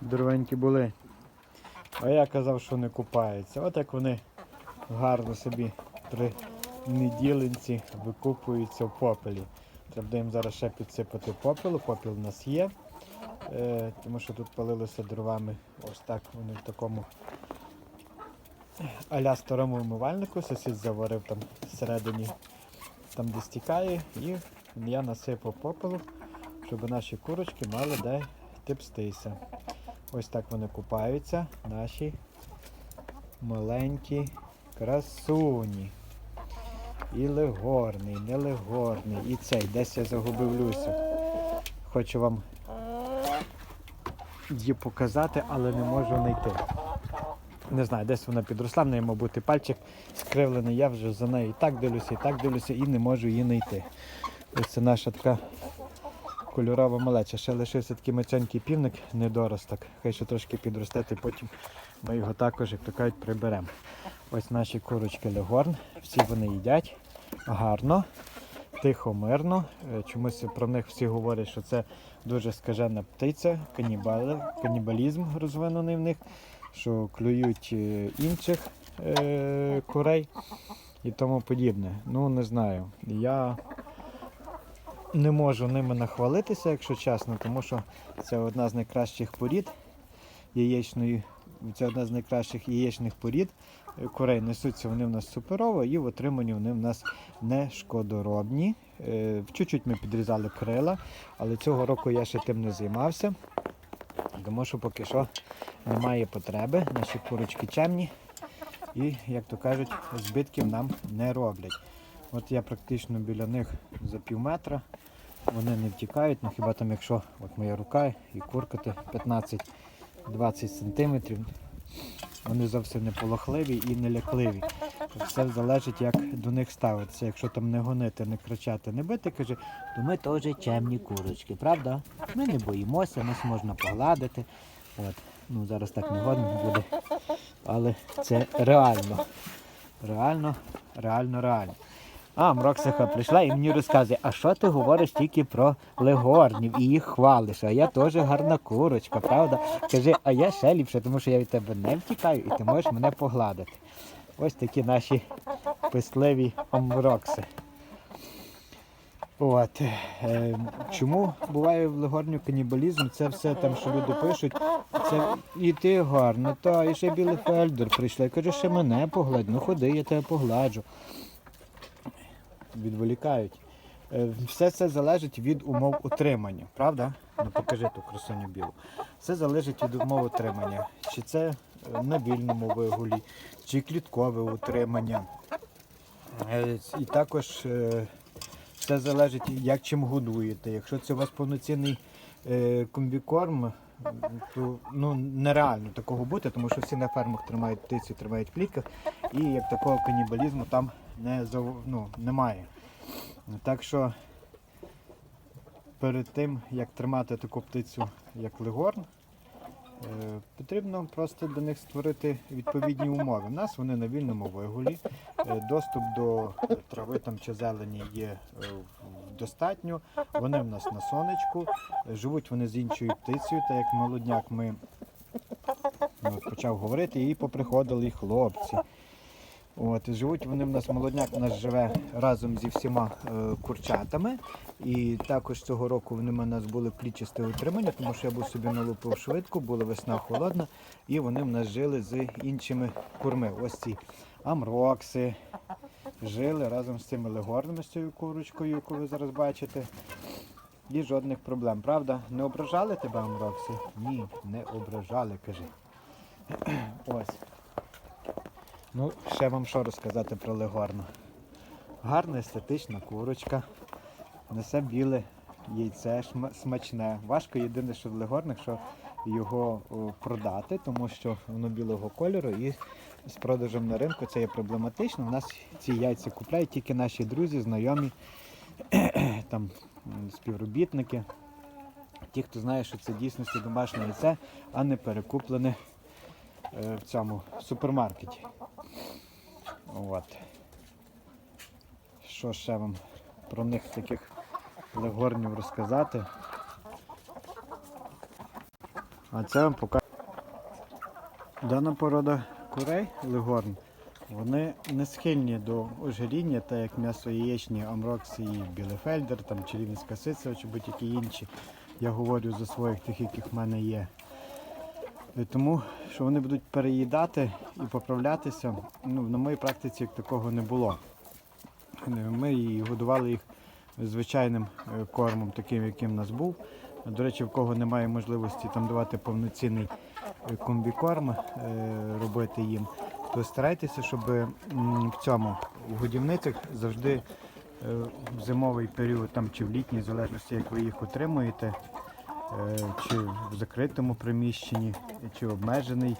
Дурвенькі були. А я казав, що не купаються. От як вони гарно собі при неділенці викупуються в попелі. Треба їм зараз ще підсипати попелу. Попіл у нас є. Е, тому що тут палилося дровами. Ось так вони в такому аля старому умивальнику. Сусід заварив там всередині, там де стікає, і я насипав попелу, щоб наші курочки мали де типстися. Ось так вони купаються, наші маленькі красуні. І легорний, не легорний. І цей, десь я загубив Люсю. Хочу вам її показати, але не можу знайти. Не знаю, десь вона підросла, в неї, мабуть, і пальчик скривлений. Я вже за нею і так дивлюся, і так дивлюся, і не можу її знайти. Ось це наша така кольорова малеча. Ще лишився такий мацьонький півник, недоросток. Хай ще трошки підросте, і потім ми його також, як то кажуть, приберемо. Ось наші курочки Легорн. Всі вони їдять гарно, тихо, мирно. Е, Чомусь про них всі говорять, що це дуже скажена птиця, канібали, канібалізм розвинений в них, що клюють е, інших е, курей і тому подібне. Ну, не знаю. Я не можу ними нахвалитися, якщо чесно, тому що це одна з найкращих порід яєчної. Це одна з найкращих яєчних порід курей. Несуться вони в нас суперово і в отриманні вони в нас не шкодоробні. Е, Чуть-чуть ми підрізали крила, але цього року я ще тим не займався, тому що поки що немає потреби. Наші курочки чемні і, як то кажуть, збитків нам не роблять. От я практично біля них за пів метра. Вони не втікають, ну хіба там, якщо от моя рука і куркати 15-20 сантиметрів, вони зовсім не полохливі і не лякливі. Все залежить, як до них ставитися. Якщо там не гонити, не кричати, не бити, каже, то ми теж чемні курочки, правда? Ми не боїмося, нас можна погладити. От. Ну, зараз так не годно буде. Але це реально. Реально, реально, реально. А, Мроксиха прийшла і мені розказує, а що ти говориш тільки про легорнів і їх хвалиш, а я теж гарна курочка, правда? Каже, а я ще ліпше, тому що я від тебе не втікаю і ти можеш мене погладити. Ось такі наші писливі омрокси. От. Е, чому буває в легорню канібалізм? Це все там, що люди пишуть. Це і ти гарно, та і ще білий фельдер прийшла. Я кажу, ще мене погладь, ну ходи, я тебе погладжу. Відволікають. Е, Все це залежить від умов утримання, правда? Ну покажи ту красуню білу. Все залежить від умов утримання. Чи це е, на вільному вигулі, чи кліткове утримання. Е, І також все залежить, як чим годуєте. Якщо це у вас повноцінний комбікорм, то ну, нереально такого бути, тому що всі на фермах тримають птицю, тримають в клітках, і як такого канібалізму там не, ну, немає. Так що перед тим, як тримати таку птицю, як легорн, е, потрібно просто для них створити відповідні умови. У нас вони на вільному вигулі, е, доступ до трави там чи зелені є е, достатньо. Вони в нас на сонечку, живуть вони з іншою птицею, так як молодняк ми ну, почав говорити, і поприходили хлопці. От, живуть вони в нас, молодняк у нас живе разом зі всіма е, курчатами. І також цього року вони в нас були плічасте утримання, тому що я був собі налупив швидко, була весна холодна, і вони в нас жили з іншими курми. Ось ці амрокси жили разом з цими легорнами, з цією курочкою, яку ви зараз бачите. І жодних проблем, правда? Не ображали тебе амрокси? Ні, не ображали, кажи. Ось. Ну, ще вам що розказати про легорну. Гарна естетична курочка. Несе біле яйце смачне. Важко єдине, що в легорних, що його продати, тому що воно білого кольору і з продажем на ринку це є проблематично. У нас ці яйця купляють тільки наші друзі, знайомі, там співробітники. Ті, хто знає, що це дійсності домашнє яйце, а не перекуплене е, в цьому супермаркеті. От. Що ще вам про них таких легорнів розказати? А це вам покажу. Дана порода курей легорн, вони не схильні до ожиріння, так як м'ясо яєчні, амрокс і білефельдер, там черівницька сиця чи будь-які інші. Я говорю за своїх тих, яких в мене є. Тому що вони будуть переїдати і поправлятися. Ну, на моїй практиці такого не було. Ми годували їх звичайним е, кормом, таким, яким в нас був. До речі, в кого немає можливості там давати повноцінний е, комбікорм, е, робити їм, то старайтеся, щоб в цьому в годівницях завжди в зимовий період там, чи в літній, в залежності як ви їх отримуєте, чи в закритому приміщенні, чи обмежений е,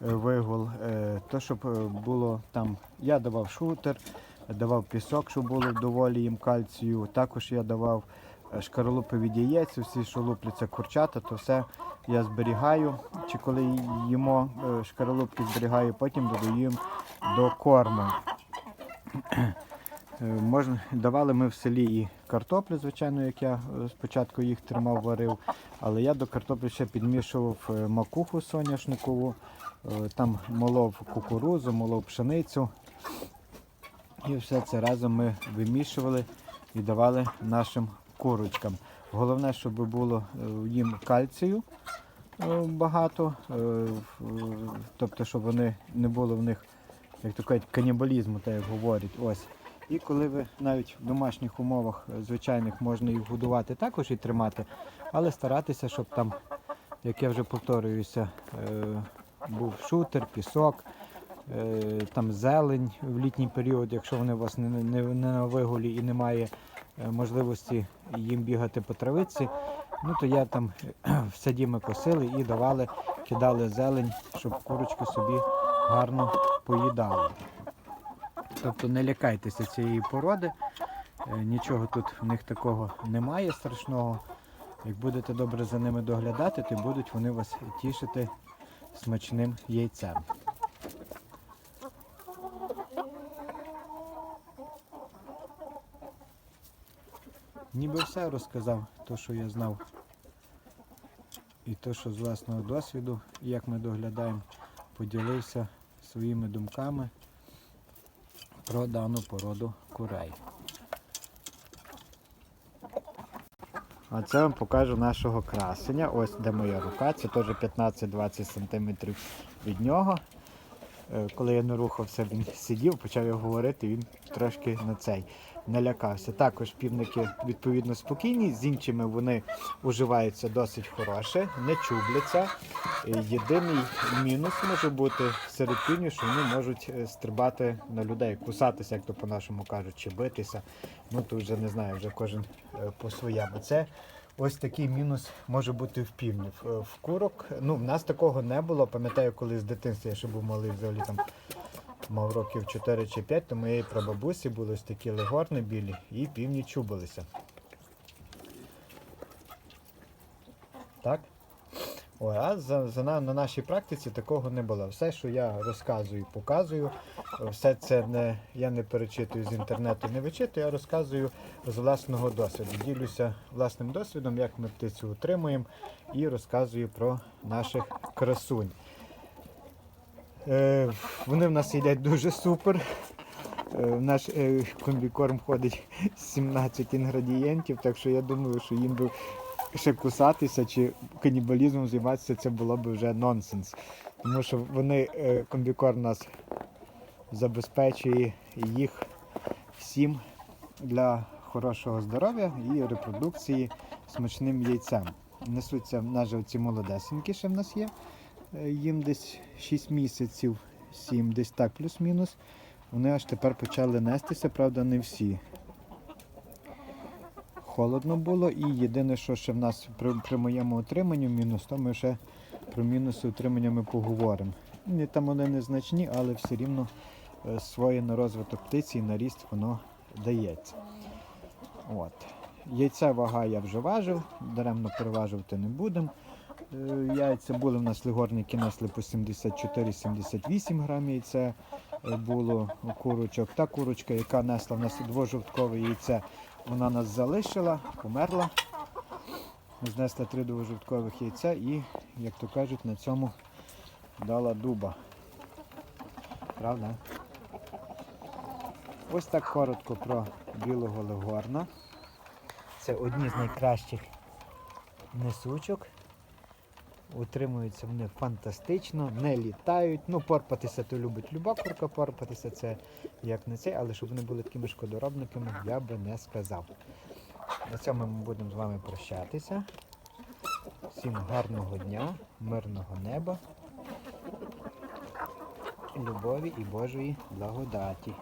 вигул, е, то щоб е, було там, я давав шутер, давав пісок, щоб було доволі їм кальцію. Також я давав е, шкаралупи від яєць, всі, що лупляться курчата, то все я зберігаю. Чи коли їмо е, шкаралупки зберігаю, потім додаю їм до корму. Е, Можна, давали ми в селі і картоплю, звичайно, як я е, спочатку їх тримав, варив. Але я до картоплі ще підмішував е, макуху соняшникову, там молов кукурузу, молов пшеницю. І все це разом ми вимішували і давали нашим курочкам. Головне, щоб було їм кальцію багато, тобто, щоб вони не було в них, як то кажуть, канібалізму, так як говорять. Ось. І коли ви навіть в домашніх умовах е, звичайних можна їх годувати також і тримати, але старатися, щоб там, як я вже повторююся, е, був шутер, пісок, е, там зелень в літній період, якщо вони у вас не, не, не на вигулі і немає можливості їм бігати по травиці, ну то я там в саді ми косили і давали, кидали зелень, щоб курочки собі гарно поїдали. Тобто не лякайтеся цієї породи, е, нічого тут в них такого немає страшного. Як будете добре за ними доглядати, то будуть вони вас тішити смачним яйцем. Ніби все розказав, то, що я знав. І то, що з власного досвіду, як ми доглядаємо, поділився своїми думками про дану породу курей. А це вам покажу нашого красення. Ось де моя рука. Це теж 15-20 см від нього. Е, Коли я не рухався, він сидів, почав я говорити, він трошки на цей налякався. Також півники відповідно спокійні, з іншими вони уживаються досить хороше, не чубляться. Єдиний мінус може бути серед півнів, що вони можуть е, стрибати на людей, кусатися, як то по-нашому кажуть, чи битися. Ну тут вже не знаю, вже кожен е, по своєму. Це ось такий мінус може бути в півнів. Е, В курок, ну в нас такого не було. Пам'ятаю, коли з дитинства я ще був малий, взагалі там мав років 4 чи 5, то моєї прабабусі були ось такі легорни білі і півні чубилися. Так? Ой, а за, за на, на нашій практиці такого не було. Все, що я розказую, показую, все це не, я не перечитую з інтернету, не вичитую, я розказую з власного досвіду. Ділюся власним досвідом, як ми птицю утримуємо, і розказую про наших красунь. Е, вони в нас їдять дуже супер. Е, в наш е, комбікорм входить 17 інгредієнтів, так що я думаю, що їм би ще кусатися чи канібалізмом займатися, це було б вже нонсенс. Тому що вони, е, комбікорм нас забезпечує їх всім для хорошого здоров'я і репродукції смачним яйцем. Несуться наші оці молодесенькі, ще в нас є. Їм десь 6 місяців, 7, десь так, плюс-мінус. Вони аж тепер почали нестися, правда, не всі. Холодно було і єдине, що ще в нас при, при моєму отриманні мінус, то ми ще про мінуси утримання ми поговоримо. Ні, Там вони незначні, але все рівно е, своє на розвиток птиці і на ріст воно дається. От. Яйця вага я вже важив, даремно переважувати не будемо. Е, Яйця були в нас лигорники несли по 74-78 грам яйця е, було курочок. Та курочка, яка несла в нас двожовткове яйце, вона нас залишила, померла. Ми знесли три довожиткових яйця і, як то кажуть, на цьому дала дуба. Правда? Ось так коротко про білого легорна. Це одні з найкращих несучок. Утримуються вони фантастично, не літають. Ну, порпатися то любить люба курка, порпатися це як не цей, але щоб вони були такими шкодоробниками, я би не сказав. На цьому ми будемо з вами прощатися. Всім гарного дня, мирного неба, любові і Божої благодаті.